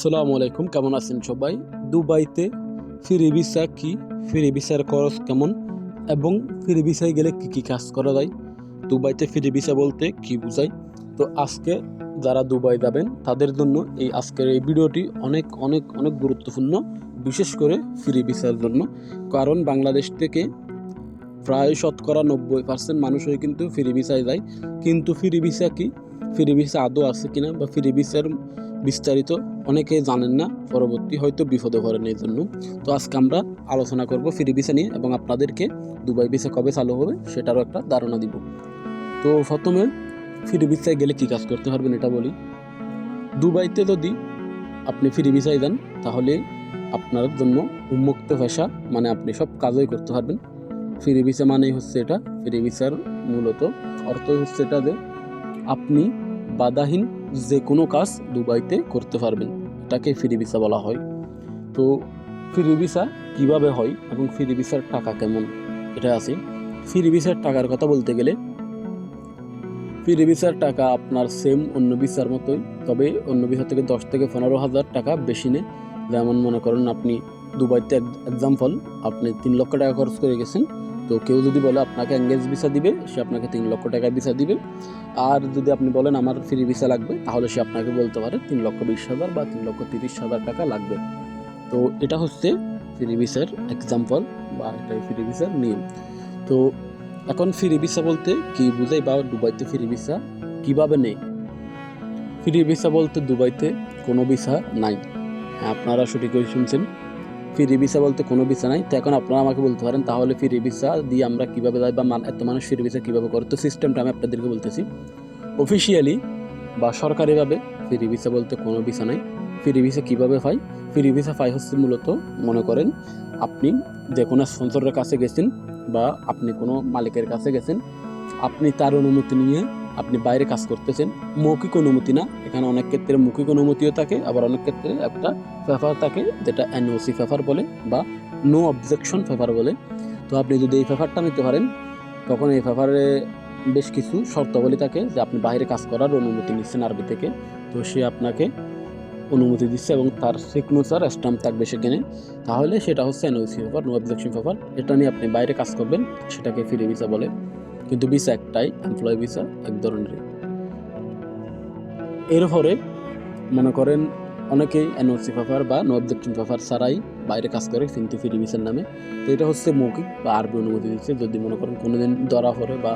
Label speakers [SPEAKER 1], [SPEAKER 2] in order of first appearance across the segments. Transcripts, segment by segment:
[SPEAKER 1] সালামু আলাইকুম, কেমন আছেন সবাই? দুবাইতে ফ্রি ভিসা কি? ফ্রি ভিসার খরচ কেমন? এবং ফ্রি ভিসায় গেলে কি কি কাজ করা যায়? দুবাইতে ফ্রি ভিসা বলতে কি বোঝায়? তো আজকে যারা দুবাই যাবেন, তাদের জন্য এই আজকের এই ভিডিওটি অনেক অনেক অনেক গুরুত্বপূর্ণ, বিশেষ করে ফ্রি ভিসার জন্য। কারণ বাংলাদেশ থেকে প্রায় শতকরা নব্বই পার্সেন্ট মানুষই কিন্তু ফ্রি ভিসায় যায়। কিন্তু ফ্রি ভিসা কি? ফ্রি ভিসা আদৌ আছে কিনা? বা ফ্রি ভিসার বিস্তারিত অনেকে জানেন না, পরবর্তী হয়তো বিপদে পড়েন এই জন্য। তো আজকে আমরা আলোচনা করব ফ্রি ভিসা নিয়ে এবং আপনাদেরকে দুবাই ভিসা কবে চালু হবে সেটারও একটা ধারণা দিব। তো প্রথমে ফ্রি ভিসায় গেলে কী কাজ করতে পারবেন এটা বলি। দুবাইতে যদি আপনি ফ্রি ভিসায় যান, তাহলে আপনার জন্য উন্মুক্ত ভাষা মানে আপনি সব কাজই করতে পারবেন। ফ্রি ভিসা মানেই হচ্ছে এটা। ফ্রি ভিসার মূলত অর্থই হচ্ছে এটা যে আপনি বাধাহীন যে কোনো কাজ দুবাইতে করতে পারবেন। এটাকে ফ্রি ভিসা বলা হয়। তো ফ্রি ভিসা কীভাবে হয় এবং ফ্রি ভিসার টাকা কেমন? এটা আছে। ফ্রি ভিসার টাকার কথা বলতে গেলে, ফ্রি ভিসার টাকা আপনার সেম অন্য ভিসার মতোই, তবে অন্য ভিসা থেকে দশ থেকে পনেরো হাজার টাকা বেশি নেয়। যেমন মনে করেন আপনি দুবাইতে এক্সাম্পল আপনি তিন লক্ষ টাকা খরচ করে গেছেন তো কেউ যদি বলে আপনাকে এঙ্গেজ ভিসা দিবে, সে আপনাকে তিন লক্ষ টাকা ভিসা দিবে। আর যদি আপনি বলেন আমার ফ্রি ভিসা লাগবে, তাহলে সে আপনাকে বলতে পারে তিন লক্ষ বিশ হাজার বা তিন লক্ষ তিরিশ হাজার টাকা লাগবে। তো এটা হচ্ছে ফ্রি ভিসার এক্সাম্পল বা এটা ফ্রি ভিসার নিয়ম। তো এখন ফ্রি ভিসা বলতে কি বুঝাই বা দুবাইতে ফ্রি ভিসা কীভাবে নেই? ফ্রি ভিসা বলতে দুবাইতে কোনো ভিসা নাই। হ্যাঁ আপনারা সঠিকই শুনছেন। ফ্রি ভিসা বলতে কোনো ভিসা নাই। তো এখন আপনারা আমাকে বলতে পারেন, তাহলে ফ্রি ভিসা দিয়ে আমরা কীভাবে যাই বা এত মানুষ ফ্রি ভিসা কীভাবে করে? তো সিস্টেমটা আমি আপনাদেরকে বলতেছি। অফিসিয়ালি বা সরকারিভাবে ফ্রি ভিসা বলতে কোনো ভিসা নাই। ফ্রি ভিসা কীভাবে পাই ফ্রি ভিসা পাই হচ্ছে মূলত, মনে করেন আপনি যে কোনো স্পন্সরের কাছে গেছেন বা আপনি কোনো মালিকের কাছে গেছেন, আপনি তার অনুমতি নিয়ে আপনি বাইরে কাজ করতেছেন, মৌখিক অনুমতি না। এখানে অনেক ক্ষেত্রে মৌখিক অনুমতিও থাকে, আবার অনেক ক্ষেত্রে একটা পেপার থাকে, যেটা এনওসি পেপার বলে বা নো অবজেকশন পেপার বলে। তো আপনি যদি এই পেপারটা নিতে পারেন, তখন এই পেপারে বেশ কিছু শর্তাবলী থাকে যে আপনি বাইরে কাজ করার অনুমতি নিচ্ছেন আরবি থেকে। তো সে আপনাকে অনুমতি দিচ্ছে এবং তার সিগনেচার স্ট্যাম্প থাকবে সেখানে। তাহলে সেটা হচ্ছে NOC paper no objection paper এটা নিয়ে আপনি বাইরে কাজ করবেন, সেটাকে ফ্রি ভিসা বলে। কিন্তু ভিসা একটাই এমপ্লয় ভিসা এক ধরনের এরপরে মনে করেন অনেকেই এনওসি পেপার বা নো অবজেকশন পেপার ছাড়াই বাইরে কাজ করে কিন্তু ফ্রি ভিসার নামে। তো এটা হচ্ছে মৌখিক বা আরবি অনুমতি দিচ্ছে। যদি মনে করেন কোনো দিন ধরা পড়ে বা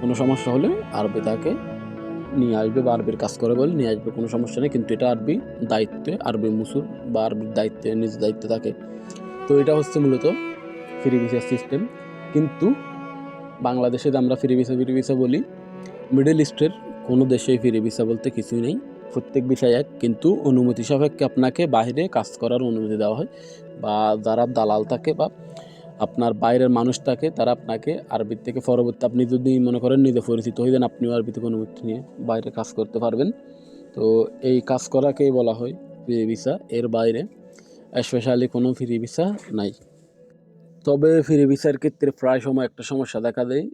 [SPEAKER 1] কোনো সমস্যা হলে আরবি তাকে নিয়ে আসবে বা আরবির কাজ করে বলে নিয়ে আসবে, কোনো সমস্যা নেই। কিন্তু এটা আরবি দায়িত্বে, আরবি মুসুর বা আরবির দায়িত্বে, নিজ দায়িত্বে থাকে। তো এটা হচ্ছে মূলত ফ্রি ভিসার সিস্টেম কিন্তু বাংলাদেশে আমরা ফ্রি ভিসা ফ্রি ভিসা বলি মিডল ইস্টের কোনো দেশেই ফ্রি ভিসা বলতে কিছুই নেই। প্রত্যেক বিষয় এক, কিন্তু অনুমতি সাপেক্ষে আপনাকে বাইরে কাজ করার অনুমতি দেওয়া হয় বা যারা দালাল থাকে বা আপনার বাইরের মানুষ থাকে, তারা আপনাকে আরবির থেকে পরবর্তী, আপনি যদি মনে করেন নিজে পরিচিত হয়ে যান, আপনিও আরবি থেকে অনুমতি নিয়ে বাইরে কাজ করতে পারবেন। তো এই কাজ করাকেই বলা হয় ফ্রি ভিসা। এর বাইরে স্পেশালি কোনো ফ্রি ভিসা নাই। তবে ফ্রি বিচার ক্ষেত্রে প্রায় সময় একটা সমস্যা দেখা দেয়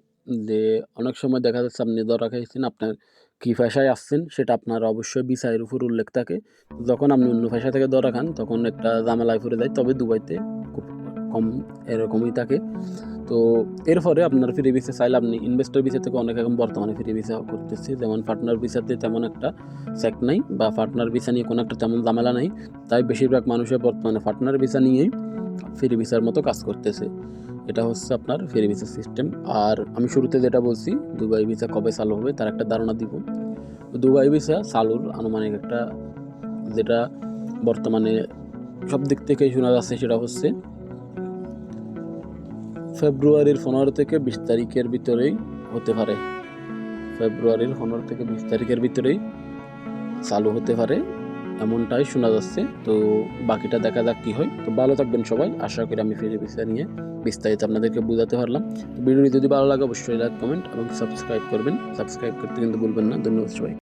[SPEAKER 1] যে, অনেক সময় দেখা যাচ্ছে আপনি ধরা খাইছেন, আপনার কী ভাষায় আসছেন সেটা আপনার অবশ্যই বিচারের উপর উল্লেখ থাকে। যখন আপনি অন্য ভাষা থেকে ধরা খান, তখন একটা জামেলায় পড়ে যায়। তবে দুবাইতে খুব কম এরকমই থাকে। তো এরপরে আপনার ফ্রি ভিসা চাইলে আপনি ইনভেস্টর ভিসা থেকে অনেক এখন বর্তমানে ফ্রি ভিসা করতেছে। যেমন পার্টনার ভিসাতে তেমন একটা চেক নাই বা পার্টনার ভিসা নিয়ে কোনো একটা তেমন ঝামেলা নাই। তাই বেশিরভাগ মানুষের বর্তমানে পার্টনার ভিসা নিয়েই ফ্রি ভিসার মতো কাজ করতেছে। এটা হচ্ছে আপনার ফ্রি ভিসা সিস্টেম আর আমি শুরুতে যেটা বলছি, দুবাই ভিসা কবে চালু হবে তার একটা ধারণা দিব। দুবাই ভিসা চালুর আনুমানিক একটা যেটা বর্তমানে সব দিক থেকে শোনা যাচ্ছে সেটা হচ্ছে ফেব্রুয়ারির পনেরো থেকে বিশ তারিখের ভিতরেই হতে পারে। ফেব্রুয়ারির পনেরো থেকে বিশ তারিখের ভিতরেই চালু হতে পারে, এমনটাই শোনা যাচ্ছে। তো বাকিটা দেখা যাক কী হয়। তো ভালো থাকবেন সবাই। আশা করি আমি ফিরে বিষয় নিয়ে বিস্তারিত আপনাদেরকে বোঝাতে পারলাম। ভিডিওটি যদি ভালো লাগে, অবশ্যই লাইক কমেন্ট এবং সাবস্ক্রাইব করবেন। সাবস্ক্রাইব করতে কিন্তু ভুলবেন না। ধন্যবাদ সবাই